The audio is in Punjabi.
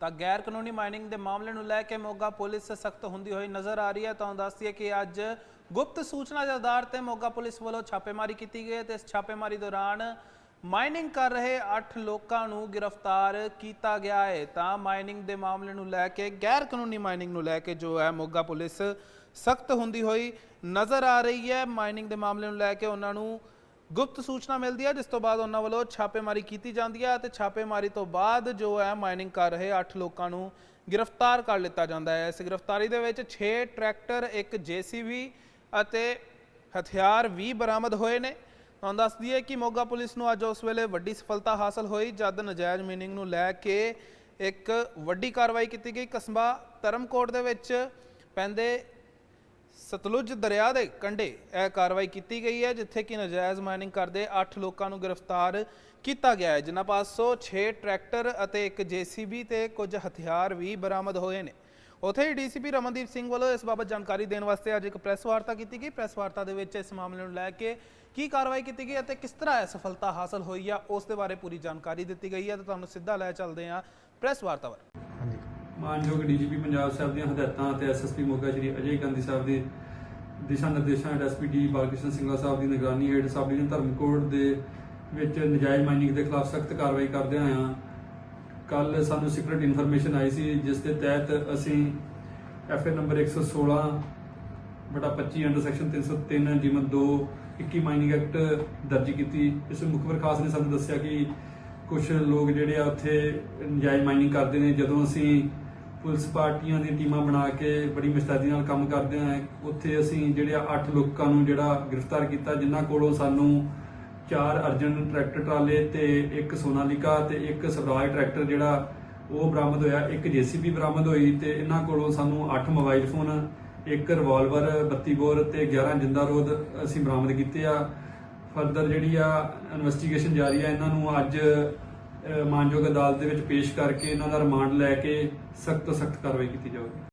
ਤਾਂ ਗੈਰ ਕਾਨੂੰਨੀ ਮਾਈਨਿੰਗ ਦੇ ਮਾਮਲੇ ਨੂੰ ਲੈ ਕੇ ਮੋਗਾ ਪੁਲਿਸ ਸਖਤ ਹੁੰਦੀ ਹੋਈ ਨਜ਼ਰ ਆ ਰਹੀ ਹੈ। ਤਾਂ ਦੱਸਦੀ ਹੈ ਕਿ ਅੱਜ ਗੁਪਤ ਸੂਚਨਾ ਦੇ ਆਧਾਰ ਤੇ ਮੋਗਾ ਪੁਲਿਸ ਵੱਲੋਂ ਛਾਪੇਮਾਰੀ ਕੀਤੀ ਗਈ ਹੈ ਤੇ ਇਸ ਛਾਪੇਮਾਰੀ ਦੌਰਾਨ ਮਾਈਨਿੰਗ ਕਰ ਰਹੇ 8 ਲੋਕਾਂ ਨੂੰ ਗ੍ਰਿਫਤਾਰ ਕੀਤਾ ਗਿਆ ਹੈ। ਤਾਂ ਮਾਈਨਿੰਗ ਦੇ ਮਾਮਲੇ ਨੂੰ ਲੈ ਕੇ ਗੈਰ ਕਾਨੂੰਨੀ ਮਾਈਨਿੰਗ ਨੂੰ ਲੈ ਕੇ ਜੋ ਹੈ ਮੋਗਾ ਪੁਲਿਸ ਸਖਤ ਹੁੰਦੀ ਹੋਈ ਨਜ਼ਰ ਆ ਰਹੀ ਹੈ। ਮਾਈਨਿੰਗ ਦੇ ਮਾਮਲੇ ਨੂੰ ਲੈ ਕੇ ਉਹਨਾਂ ਨੂੰ ਗੁਪਤ ਸੂਚਨਾ ਮਿਲਦੀ ਹੈ, ਜਿਸ ਤੋਂ ਬਾਅਦ ਉਹਨਾਂ ਵੱਲੋਂ ਛਾਪੇਮਾਰੀ ਕੀਤੀ ਜਾਂਦੀ ਹੈ ਤੇ ਛਾਪੇਮਾਰੀ ਤੋਂ ਬਾਅਦ ਜੋ ਹੈ ਮਾਈਨਿੰਗ ਕਰ ਰਹੇ 8 ਲੋਕਾਂ ਨੂੰ ਗ੍ਰਿਫਤਾਰ ਕਰ ਲਿੱਤਾ ਜਾਂਦਾ ਹੈ। ਇਸ ਗ੍ਰਿਫਤਾਰੀ ਦੇ ਵਿੱਚ 6 ਟਰੈਕਟਰ, ਇੱਕ ਜੀਸੀਬੀ ਅਤੇ ਹਥਿਆਰ ਵੀ ਬਰਾਮਦ ਹੋਏ ਨੇ। ਤੁਹਾਨੂੰ ਦੱਸ ਦਈਏ ਕਿ ਮੋਗਾ ਪੁਲਿਸ ਨੂੰ ਅੱਜ ਉਸ ਵੇਲੇ ਵੱਡੀ ਸਫਲਤਾ ਹਾਸਲ ਹੋਈ, ਜਦ ਨਜਾਇਜ਼ ਮੀਨਿੰਗ ਨੂੰ ਲੈ ਕੇ ਇੱਕ ਵੱਡੀ ਕਾਰਵਾਈ ਕੀਤੀ ਗਈ। ਕਸਬਾ ਧਰਮਕੋਟ ਦੇ ਵਿੱਚ ਪੈਂਦੇ ਸਤਲੁਜ ਦਰਿਆ ਦੇ ਕੰਢੇ ਇਹ ਕਾਰਵਾਈ ਕੀਤੀ ਗਈ ਹੈ, ਜਿੱਥੇ ਕਿ ਨਜਾਇਜ਼ ਮਾਈਨਿੰਗ ਕਰਦੇ 8 ਲੋਕਾਂ ਨੂੰ ਗ੍ਰਿਫਤਾਰ ਕੀਤਾ ਗਿਆ ਹੈ। ਜਿਨ੍ਹਾਂ ਪਾਸੋਂ 6 ਟਰੈਕਟਰ ਅਤੇ ਇੱਕ ਜੀਸੀਬੀ ਤੇ ਕੁਝ ਹਥਿਆਰ ਵੀ ਬਰਾਮਦ ਹੋਏ ਨੇ। ਉਥੇ ਹੀ ਡੀਸੀਪੀ ਰਮਨਦੀਪ ਸਿੰਘ ਵੱਲੋਂ ਇਸ ਬਾਬਤ ਜਾਣਕਾਰੀ ਦੇਣ ਵਾਸਤੇ ਅੱਜ ਇੱਕ ਪ੍ਰੈਸ ਵਾਰਤਾ ਕੀਤੀ ਗਈ। ਪ੍ਰੈਸ ਵਾਰਤਾ ਦੇ ਵਿੱਚ ਇਸ ਮਾਮਲੇ ਨੂੰ ਲੈ ਕੇ ਕੀ ਕਾਰਵਾਈ ਕੀਤੀ ਗਈ ਅਤੇ ਕਿਸ ਤਰ੍ਹਾਂ ਇਹ ਸਫਲਤਾ ਹਾਸਲ ਹੋਈ ਆ, ਉਸ ਦੇ ਬਾਰੇ ਪੂਰੀ ਜਾਣਕਾਰੀ ਦਿੱਤੀ ਗਈ ਹੈ ਤੇ ਤੁਹਾਨੂੰ ਸਿੱਧਾ ਲੈ ਚੱਲਦੇ ਹਾਂ ਪ੍ਰੈਸ ਵਾਰਤਾ ਵੱਲ। ਹਾਂਜੀ। ਮਾਨਯੋਗ ਡੀਜੀਪੀ ਪੰਜਾਬ ਸਾਹਿਬ ਦੀਆਂ ਹਦਾਇਤਾਂ ਅਤੇ ਐਸਐਸਪੀ ਮੋਗਾ ਸ਼੍ਰੀ ਅਜੇ ਗਾਂਧੀ ਸਾਹਿਬ ਦੇ ਦਿਸ਼ਾ ਨਿਰਦੇਸ਼ਾਂ ਹੇਠ ਐਸਪੀਡੀ ਬਾਲਕ੍ਰਿਸ਼ਨ ਸਿੰਘਲਾ ਸਾਹਿਬ ਦੀ ਨਿਗਰਾਨੀ ਹੇਠ ਸਬ ਡਿਵੀਜ਼ਨ ਧਰਮਕੋਟ ਦੇ ਵਿੱਚ ਨਜਾਇਜ਼ ਮਾਈਨਿੰਗ ਦੇ ਖਿਲਾਫ ਸਖਤ ਕਾਰਵਾਈ ਕਰਦੇ ਹਾਂ ਕੱਲ ਸਾਨੂੰ ਸੀਕ੍ਰੀਟ ਇਨਫੋਰਮੇਸ਼ਨ ਆਈ ਸੀ, ਜਿਸ ਦੇ ਤਹਿਤ ਅਸੀਂ ਐਫਏ ਨੰਬਰ 116 ਬਟਾ 25 ਅੰਡਰ ਸੈਕਸ਼ਨ 303 ਜਿਮਨ 2 21 ਮਾਈਨਿੰਗ ਐਕਟ ਦਰਜ ਕੀਤੀ। ਇਸ ਮੁਖਬਰ ਖਾਸ ਨੇ ਸਾਨੂੰ ਦੱਸਿਆ ਕਿ ਕੁਝ ਲੋਕ ਜਿਹੜੇ ਆ ਉੱਥੇ ਨਜਾਇਜ਼ ਮਾਈਨਿੰਗ ਕਰਦੇ ਨੇ। ਜਦੋਂ ਅਸੀਂ ਪੁਲਿਸ ਪਾਰਟੀਆਂ ਦੀਆਂ ਟੀਮਾਂ ਬਣਾ ਕੇ ਬੜੀ ਮੁਸਤੈਦੀ ਨਾਲ ਕੰਮ ਕਰਦੇ ਹਾਂ ਉੱਥੇ ਅਸੀਂ ਜਿਹੜੇ ਆ 8 ਲੋਕਾਂ ਨੂੰ ਜਿਹੜਾ ਗ੍ਰਿਫਤਾਰ ਕੀਤਾ, ਜਿਨ੍ਹਾਂ ਕੋਲੋਂ ਸਾਨੂੰ ਚਾਰ ਅਰਜਨ ਟਰੈਕਟਰ ਟਰਾਲੇ ਤੇ ਇੱਕ ਸੋਨਾਲੀਕਾ ਤੇ ਇੱਕ ਸਵਰਾਜ ਟਰੈਕਟਰ ਜਿਹੜਾ ਉਹ ਬਰਾਮਦ ਹੋਇਆ, ਇੱਕ ਜੀਸੀਬੀ ਬਰਾਮਦ ਹੋਈ ਤੇ ਇਹਨਾਂ ਕੋਲੋਂ ਸਾਨੂੰ 8 ਮੋਬਾਈਲ ਫੋਨ, ਇੱਕ ਰਿਵਾਲਵਰ 32 ਬੋਰ ਤੇ 11 ਜਿੰਦਾ ਰੋਦ ਅਸੀਂ ਬਰਾਮਦ ਕੀਤੇ ਆ। ਫਰਦਰ ਜਿਹੜੀ ਆ ਇਨਵੈਸਟੀਗੇਸ਼ਨ ਜਾਰੀ ਆ, ਇਹਨਾਂ ਨੂੰ ਅੱਜ ਮਾਨਯੋਗ ਅਦਾਲਤ ਦੇ ਵਿੱਚ ਪੇਸ਼ ਕਰਕੇ ਇਹਨਾਂ ਦਾ ਰਿਮਾਂਡ ਲੈ ਕੇ ਸਖਤ ਤੋਂ ਸਖਤ ਕਾਰਵਾਈ ਕੀਤੀ ਜਾਵੇਗੀ